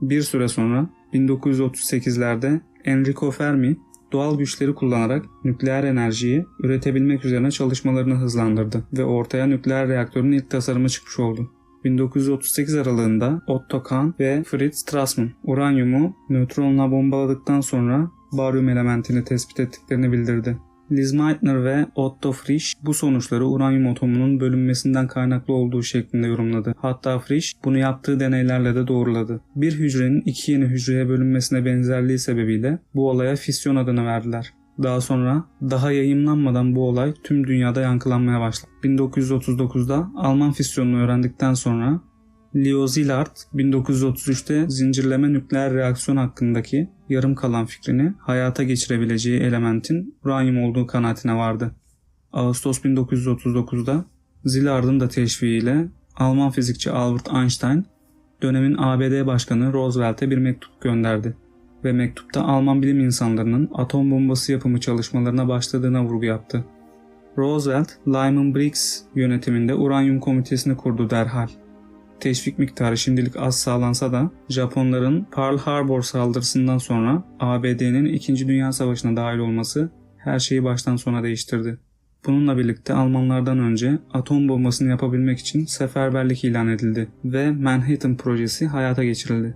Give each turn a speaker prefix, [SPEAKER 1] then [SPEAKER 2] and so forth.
[SPEAKER 1] Bir süre sonra 1938'lerde Enrico Fermi doğal güçleri kullanarak nükleer enerjiyi üretebilmek üzerine çalışmalarını hızlandırdı ve ortaya nükleer reaktörün ilk tasarımı çıkmış oldu. 1938 aralığında Otto Kahn ve Fritz Strassmann uranyumu nötronla bombaladıktan sonra baryum elementini tespit ettiklerini bildirdi. Liz Meitner ve Otto Frisch bu sonuçları uranyum atomunun bölünmesinden kaynaklı olduğu şeklinde yorumladı. Hatta Frisch bunu yaptığı deneylerle de doğruladı. Bir hücrenin iki yeni hücreye bölünmesine benzerliği sebebiyle bu olaya fisyon adını verdiler. Daha sonra daha yayımlanmadan bu olay tüm dünyada yankılanmaya başladı. 1939'da Alman fisyonunu öğrendikten sonra Leo Szilard 1933'te zincirleme nükleer reaksiyon hakkındaki yarım kalan fikrini hayata geçirebileceği elementin uranyum olduğu kanaatine vardı. Ağustos 1939'da Szilard'ın da teşviğiyle Alman fizikçi Albert Einstein dönemin ABD Başkanı Roosevelt'e bir mektup gönderdi ve mektupta Alman bilim insanlarının atom bombası yapımı çalışmalarına başladığına vurgu yaptı. Roosevelt, Lyman Briggs yönetiminde uranyum komitesini kurdu derhal. Teşvik miktarı şimdilik az sağlansa da Japonların Pearl Harbor saldırısından sonra ABD'nin 2. Dünya Savaşı'na dahil olması her şeyi baştan sona değiştirdi. Bununla birlikte Almanlardan önce atom bombasını yapabilmek için seferberlik ilan edildi ve Manhattan projesi hayata geçirildi.